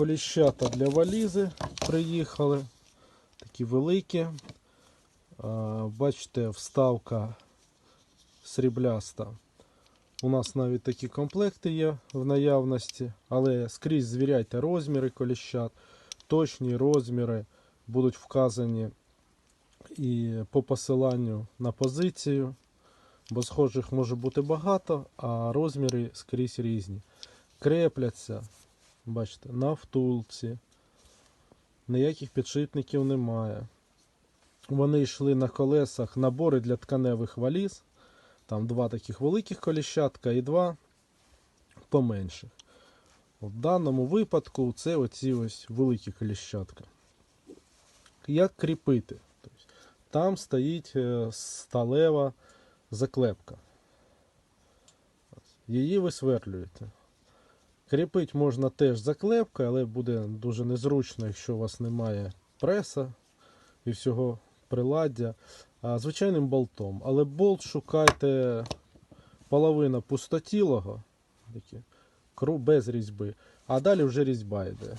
коліщата для валізи приїхали. Такі великі. Бачите, вставка срібляста. У нас навіть такі комплекти є в наявності, але скрізь звіряйте розміри коліщат, точні розміри будуть вказані і по посиланню на позицію, бо схожих може бути багато, а розміри скрізь різні. Крепляться, бачите, на втулці. Ніяких підшипників немає. Вони йшли на колесах набори для тканевих валіз. Там два таких великих коліщатка і два поменших. В даному випадку це оці ось великі коліщатка. Як кріпити? Тобто, там стоїть е, сталева заклепка. Її висверлюєте. Кріпити можна теж заклепкою, але буде дуже незручно, якщо у вас немає преса і всього приладдя. А, звичайним болтом. Але болт шукайте половина пустотілого, без різьби, а далі вже різьба йде.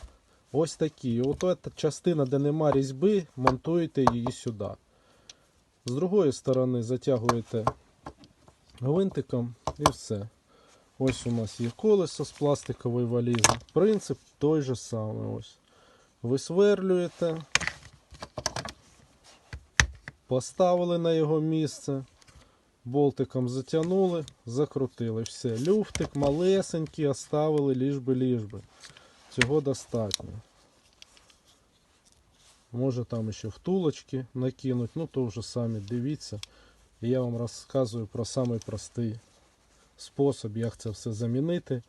Ось такі. От ця частина, де нема різьби, монтуєте її сюди. З другої сторони затягуєте гвинтиком і все. Ось у нас є колесо з пластикової валізи. Принцип той же самий. Ось. Висверлюєте, поставили на його місце, болтиком затягнули, закрутили. Все. Люфтик малесенький, оставили ліжби ліжби. Цього достатньо. Може там ще втулочки накинуть, ну то вже самі дивіться. Я вам розказую про самий спосіб, як це все замінити,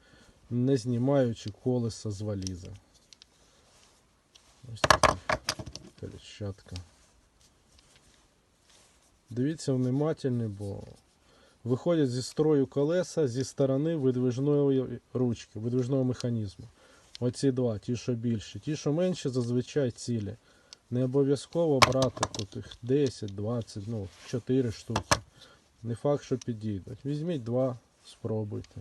не знімаючи колеса з валізи. Ось така коліщатка. Дивіться внимательно, бо виходять зі строю колеса зі сторони видвижної ручки, видвижного механізму. Оці два, ті, що більші. Ті, що менші, зазвичай цілі. Не обов'язково брати тут їх 10, 20, ну, 4 штуки. Не факт, що підійдуть. Візьміть два, спробуйте.